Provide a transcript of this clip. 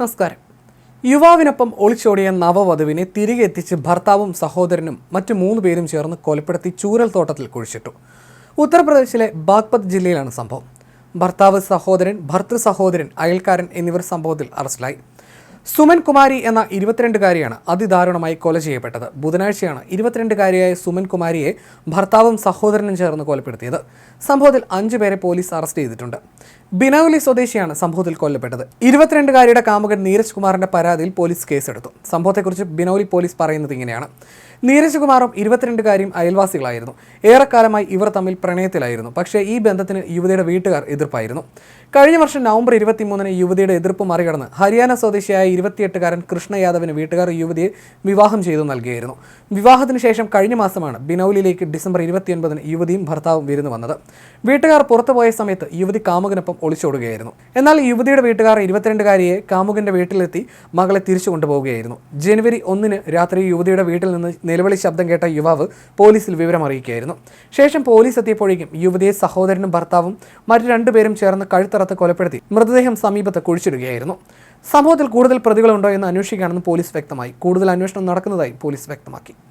നമസ്കാരം. യുവാവിനൊപ്പം ഒളിച്ചോടിയ നവവധുവിനെ തിരികെ എത്തിച്ച് ഭർത്താവും സഹോദരനും മറ്റു മൂന്ന് പേരും ചേർന്ന് കൊലപ്പെടുത്തി ചൂരൽ തോട്ടത്തിൽ കുഴിച്ചിട്ടു. ഉത്തർപ്രദേശിലെ ബാഗ്പത് ജില്ലയിലാണ് സംഭവം. ഭർത്താവ് സഹോദരൻ ഭർത്തൃ സഹോദരൻ അയൽക്കാരൻ എന്നിവർ സംഭവത്തിൽ അറസ്റ്റിലായി. സുമൻ കുമാരി എന്ന ഇരുപത്തിരണ്ടുകാരിയാണ് അതിദാരുണമായി കൊല ചെയ്യപ്പെട്ടത്. ബുധനാഴ്ചയാണ് ഇരുപത്തിരണ്ടുകാരിയായ സുമൻ കുമാരിയെ ഭർത്താവും സഹോദരനും ചേർന്ന് കൊലപ്പെടുത്തിയത്. സംഭവത്തിൽ അഞ്ചു പേരെ പോലീസ് അറസ്റ്റ് ചെയ്തിട്ടുണ്ട്. ബിനൌലി സ്വദേശിയാണ് സംഭവത്തിൽ കൊല്ലപ്പെട്ടത്. ഇരുപത്തിരണ്ടുകാരിയുടെ കാമുകൻ നീരജ് കുമാറിന്റെ പരാതിയിൽ പോലീസ് കേസെടുത്തു. സംഭവത്തെക്കുറിച്ച് ബിനൌലി പോലീസ് പറയുന്നത് ഇങ്ങനെയാണ്. നീരജ് കുമാറും ഇരുപത്തിരണ്ടുകാരിയും അയൽവാസികളായിരുന്നു. ഏറെക്കാലമായി ഇവർ തമ്മിൽ പ്രണയത്തിലായിരുന്നു. പക്ഷേ ഈ ബന്ധത്തിന് യുവതിയുടെ വീട്ടുകാർ എതിർപ്പായിരുന്നു. കഴിഞ്ഞ വർഷം നവംബർ ഇരുപത്തിമൂന്നിന് യുവതിയുടെ എതിർപ്പ് മറികടന്ന് ഹരിയാന സ്വദേശിയായ ഇരുപത്തിയെട്ടുകാരൻ കൃഷ്ണ യാദവിന് വീട്ടുകാർ യുവതിയെ വിവാഹം ചെയ്തു നൽകിയായിരുന്നു വിവാഹത്തിന് ശേഷം കഴിഞ്ഞ മാസമാണ് ബിനൌലിലേക്ക് ഡിസംബർ ഇരുപത്തിയൊൻപതിന് യുവതിയും ഭർത്താവും വിരുന്നു വന്നത്. വീട്ടുകാർ പുറത്തുപോയ സമയത്ത് യുവതി കാമുകനൊപ്പം ഒളിച്ചോടുകയായിരുന്നു. എന്നാൽ യുവതിയുടെ വീട്ടുകാർ ഇരുപത്തിരണ്ടുകാരിയെ കാമുകന്റെ വീട്ടിലെത്തി മകളെ തിരിച്ചു കൊണ്ടുപോവുകയായിരുന്നു. ജനുവരി ഒന്നിന് രാത്രി യുവതിയുടെ വീട്ടിൽ നിന്ന് നിലവിളി ശബ്ദം കേട്ട യുവാവ് പോലീസിൽ വിവരം അറിയിക്കുകയായിരുന്നു. ശേഷം പോലീസ് എത്തിയപ്പോഴേക്കും യുവതിയെ സഹോദരനും ഭർത്താവും മറ്റു രണ്ടുപേരും ചേർന്ന് കഴുത്തറത്ത് കൊലപ്പെടുത്തി മൃതദേഹം സമീപത്ത് കുഴിച്ചിടുകയായിരുന്നു. സംഭവത്തിൽ കൂടുതൽ പ്രതികളുണ്ടോ എന്ന് അന്വേഷിക്കുകയാണെന്ന് പോലീസ് വ്യക്തമായി. കൂടുതൽ അന്വേഷണം നടക്കുന്നതായി പോലീസ് വ്യക്തമാക്കി.